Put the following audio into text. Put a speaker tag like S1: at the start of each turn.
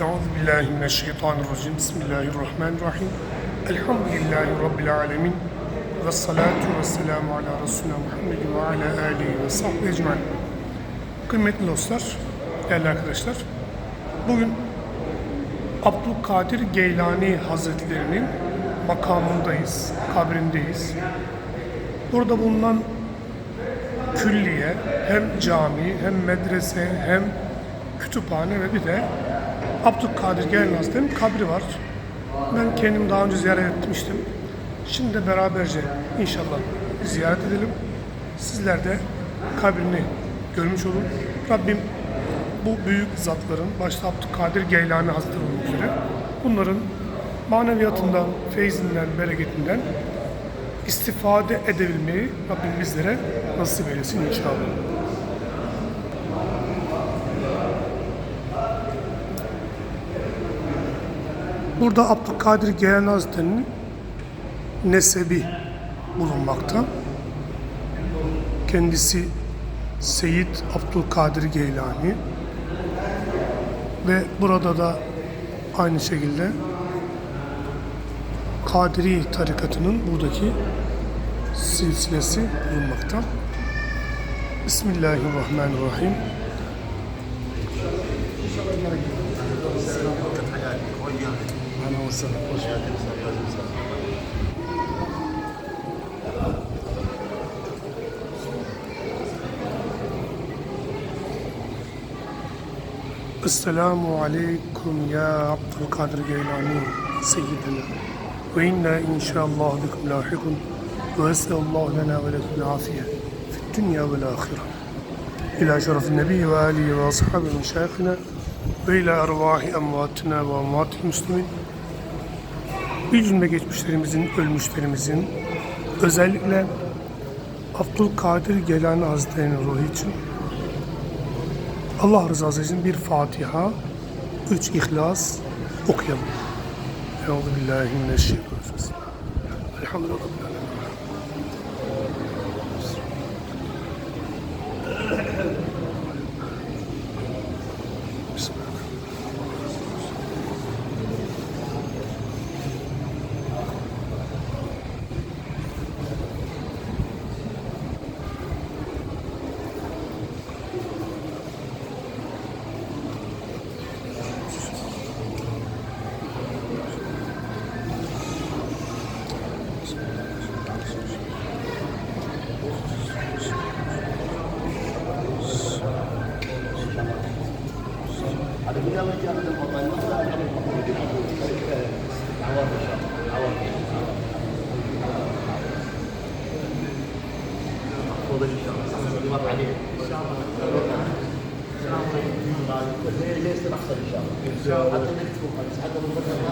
S1: Euzu billahi mineşşeytanirracim. Bismillahirrahmanirrahim. Elhamdülillahi rabbil alamin. Ve salatu ve selamu ala Resulina Muhammed ve ala alihi ve sahbihi ecmaîn. Kıymetli dostlar, değerli arkadaşlar. Bugün Abdülkadir Geylani Hazretlerinin makamındayız, kabrindeyiz. Burada bulunan külliye, hem cami, hem medrese, hem kütüphane ve bir de Abdülkadir Hazretleri'nin kabri var. Ben kendim daha önce ziyaret etmiştim. Şimdi de beraberce inşallah ziyaret edelim. Sizler de kabrini görmüş olun. Rabbim bu büyük zatların, başta Abdülkadir Geylani Hazretleri olmak üzere, bunların maneviyatından, feyzinden, bereketinden istifade edebilmeyi Rabbim bizlere nasip eylesin inşallah. Burada Abdülkadir Geylani Hazretleri'nin nesebi bulunmakta. Kendisi Seyyid Abdülkadir Geylani ve burada da aynı şekilde Kadiri tarikatının buradaki silsilesi bulunmakta. Bismillahirrahmanirrahim. Esselamu أنا خوش السلام عليكم يا عبد القادر جيلاني سيدنا. وإنا إن شاء الله بكم لاحق وأسأل الله لنا ولكم العافية في الدنيا والآخرة. إلى شرف النبي وآله وأصحابه ومشايخنا وإلى أرواح أمواتنا وأموات المسلمين. Bir cümle geçmişlerimizin, ölmüşlerimizin, özellikle Abdülkadir Geylani Hazretleri'nin ruhu için Allah rızası için bir Fatiha, üç İhlas okuyalım. Euzu billahi mineşşeytanirracim. زيارة الوطن وزيارة المفروض
S2: إن شاء الله. مر عليه حتى نكتبوا حتى نتذكر